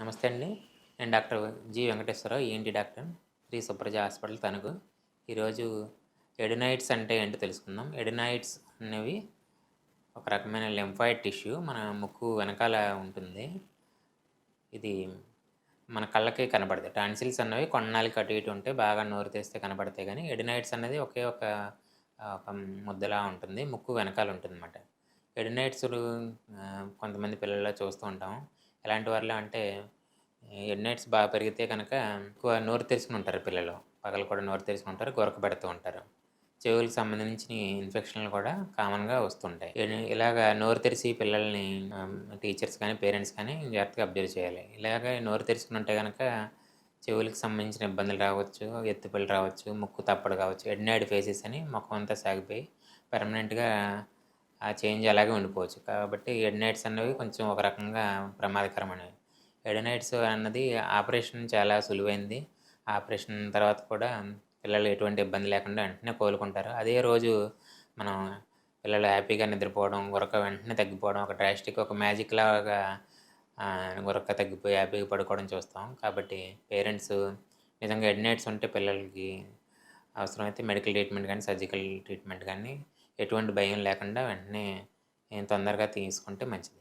నమస్తే అండి. నేను doctor G Venkateswararao ENT doctor. Shri Supraja hospital Tanuku. ఈరోజు ఎడినైట్స్ అంటే ఏంటో తెలుసుకుందాం. ఎడినైట్స్ అనేవి ఒక రకమైన లెంఫాయిడ్ టిష్యూ మన ముక్కు వెనకాల ఉంటుంది. ఇది మన కళ్ళకి కనబడతాయి టాన్సిల్స్ అన్నవి కొన్నాళ్ళకి అటు ఇటు ఉంటే బాగా నోరు తెస్తే కనబడతాయి కానీ ఎడినైట్స్ అనేది ఒకే ఒక ఒక ముద్దలా ఉంటుంది. ముక్కు వెనకాల ఉంటుంది అనమాట ఎడినైట్స్ కొంతమంది పిల్లల్లో చూస్తూ ఉంటాం. ఎలాంటి వారిలో అంటే ఎడినైట్స్ బాగా పెరిగితే కనుక ఎక్కువ నోరు తెరుచుకుని ఉంటారు పిల్లలు. పగలు కూడా నోరు తెరుచుకుని ఉంటారు గొరక పెడుతూ ఉంటారు. చెవులకు సంబంధించిన ఇన్ఫెక్షన్లు కూడా కామన్గా వస్తుంటాయి. ఇలాగ నోరు తెరిచి పిల్లల్ని టీచర్స్ కానీ పేరెంట్స్ కానీ జాగ్రత్తగా అబ్జర్వ్ చేయాలి. ఇలాగ నోరు తెరుచుకుని ఉంటే కనుక చెవులకు సంబంధించిన ఇబ్బందులు రావచ్చు ఎత్తుపల్లి రావచ్చు ముక్కు తప్పడు కావచ్చు ఎడ్నాయిడ్ ఫేసెస్ అని ముఖం అంతా సాగిపోయి పర్మనెంట్గా ఆ చేంజ్ అలాగే ఉండిపోవచ్చు. కాబట్టి ఎడ్నైట్స్ అనేవి కొంచెం ఒక రకంగా ప్రమాదకరమైనవి. ఎడనైట్స్ అన్నది ఆపరేషన్ చాలా సులువైంది. ఆపరేషన్ తర్వాత కూడా పిల్లలు ఎటువంటి ఇబ్బంది లేకుండా వెంటనే కోలుకుంటారు. అదే రోజు మనం పిల్లలు హ్యాపీగా నిద్రపోవడం గురక వెంటనే తగ్గిపోవడం ఒక డ్రాస్టిక్ ఒక మ్యాజిక్ లాగా ఆ, గురక తగ్గిపోయి హ్యాపీగా పడుకోవడం చూస్తాం. కాబట్టి పేరెంట్స్ నిజంగా ఎడ్నైట్స్ ఉంటే పిల్లలకి అవసరమైతే మెడికల్ ట్రీట్మెంట్ కానీ సర్జికల్ ట్రీట్మెంట్ కానీ ఎటువంటి భయం లేకుండా వెంటనే తొందరగా తీసుకుంటే మంచిది.